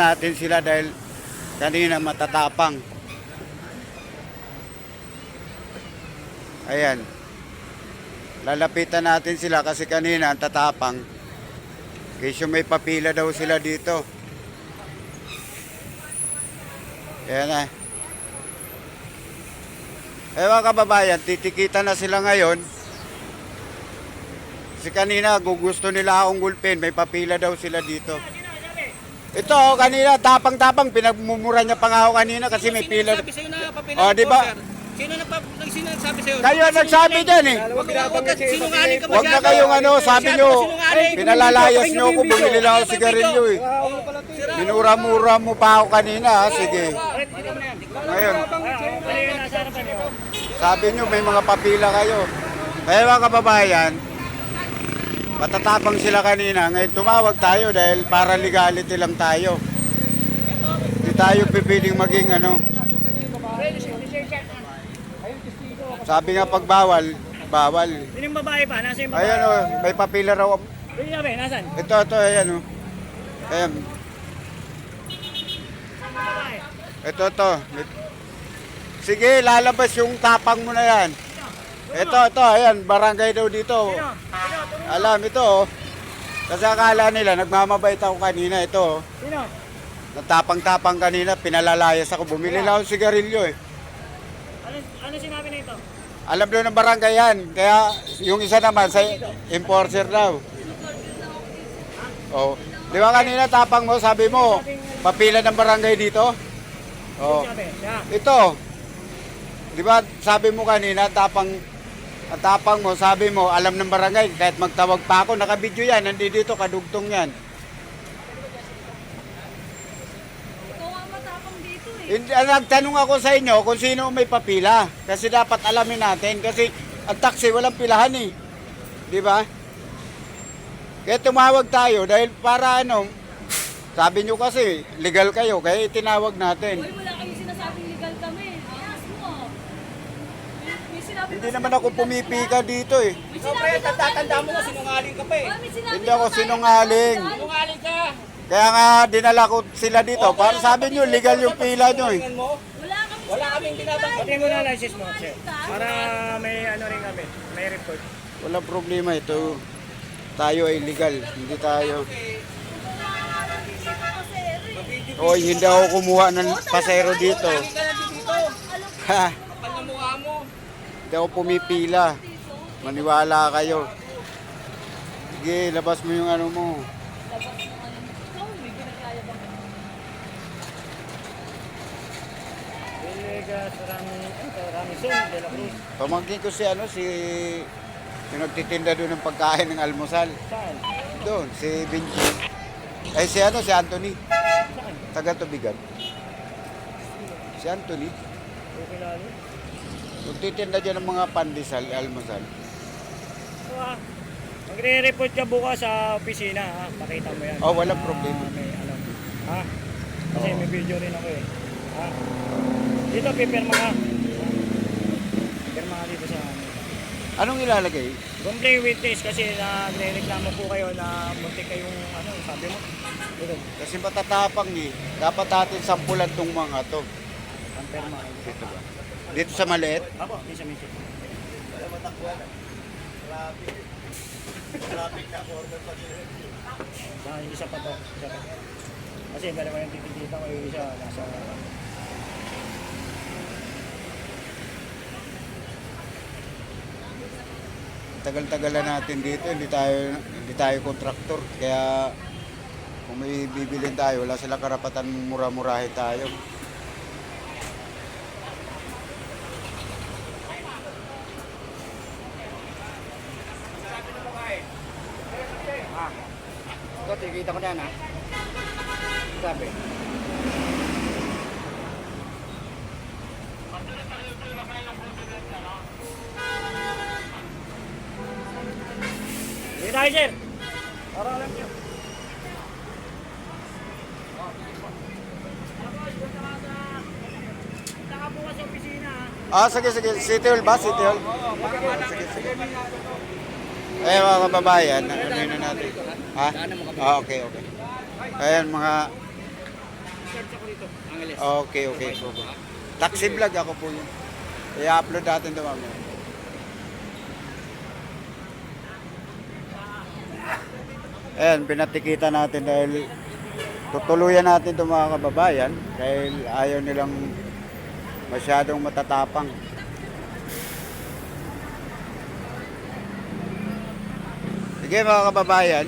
natin sila dahil kanina matatapang. Ayan. Lalapitan natin sila kasi kanina ang tatapang. Kasi may papila daw sila dito. Ayan na. Eh mga kababayan, titikita na sila ngayon. Kasi kanina gugusto nila akong gulpin, may papila daw sila dito. Ito, oh, kanina, tapang-tapang, pinagmumura niya pa nga ako kanina kasi may pila. Sabi sa'yo na papila. Oh, di ba? Sino na sino nagsabi sa'yo? Kayo ang nagsabi dyan eh. Huwag ka, huwag ka, sinungaling ka Huwag na masyado. kayong ano, sabi Masyado nyo, sinungaling. pinalalayas nyo ako, bumili lang ako sigarilyo eh. Sira. Minura-mura mo pa ako kanina ha, sige. Ngayon, sabi nyo may mga papila kayo. Kaya mga kababayan, matatapang sila kanina. Ngayon tumawag tayo dahil para legality lang tayo. Hindi tayo pipiling maging ano. Sabi nga pag bawal, bawal. Sino yung babae pa? Nasa yung babae? Ayan o, may papila raw. Sino yung babae? Nasaan? Ito, ito, ayan o. Ayan. Ito, ito. Sige, lalabas yung tapang mo na yan. Ito, ito, ayan, barangay daw dito. Alam, ito oh. Kasi akala nila, nagmamabait ako kanina. Ito, oh. Sino? natapang-tapang kanina, pinalalayas ako. Bumili lang ako sigarilyo eh. Ano, ano sinabi na ito? Alam daw ng barangay yan. Kaya yung isa naman sa enforcer daw. Oh. Di ba kanina tapang mo, sabi mo, papila ng barangay dito? Oh. Ito. Di ba sabi mo kanina, tapang ang tapang mo, sabi mo, alam ng barangay, kahit magtawag pa ako, nakabidyo yan, nandito, kadugtong yan. Ikaw ang matapang dito eh. Hindi, ah, nagtanong ako sa inyo kung sino may papila. Kasi dapat alamin natin. Kasi ang taxi walang pilahan eh. Di ba? Kaya tumawag tayo dahil para ano, sabi nyo kasi legal kayo, kaya itinawag natin. Uy, wala kayong sinasabing legal kami. Ayos mo. May, may sinabi Hindi naman ako pumipika dito eh. Sinabi pre, tatanda mo na sinungaling ka pa eh. Hindi ako sinungaling. Sinungaling ka. Kaya nga dinala ko sila dito. Para sabi nyo, legal yung pila nyo eh. Wala kami Wala kaming binabang- Pati mo na license mo, sir. Para may ano rin kami, may report. Walang problema ito. Tayo ay legal. Hindi tayo. Oy, hindi ako kumuha ng pasero dito. Ha, Kapal na mukha mo. Hindi ako pumipila. Maniwala kayo. Sige, labas mo yung ano mo. Pamangkin ko si ano, si yung nagtitinda doon ng pagkain ng almusal. Saan? Doon, si Benji. Eh, si ano, si Anthony. Saan? Taga Tubigan. Si Anthony. Okay lalo. Nagtitinda dyan ng mga pandesal, almusal. So, ah, magre-report ka bukas sa opisina, ha? Pakita mo yan. Oh, walang Ah, problema. may ano. Ha? Kasi Oo. may video rin ako eh. Ha? Dito, pipirma ka. Pipirma ka dito sa ano. Anong ilalagay? Complaint witness kasi nagre-reklamo po kayo na muntik kayong ano, sabi mo. Dito, Kasi matatapang eh. Dapat natin sampulan tong mga to. ang perma. Dito ba? Dito sa maliit? Ako, di sa mission. Ah, isa pa to. Isa pa. Kasi dalawa yung titikita ko yung isa nasa Tagal-tagal na natin dito. Hindi tayo, hindi tayo kontraktor. Kaya kung may bibilin tayo, wala sila karapatan mura-murahin tayo. Ito, tikita ko na yan ha. Sabi. Sige tayo, sir. Para alam nyo. Ah, sige, sige. City Hall ba? City Hall? Sige, sige. Eh, mga kababayan, ano na natin? Ha? Ah, okay, okay. Ayan, mga. Angeles. Okay, okay. Taxi vlog ako po yun. I-upload natin ito mamaya. Ayan, pinatikita natin dahil tutuluyan natin itong mga kababayan dahil ayaw nilang masyadong matatapang. Sige mga kababayan,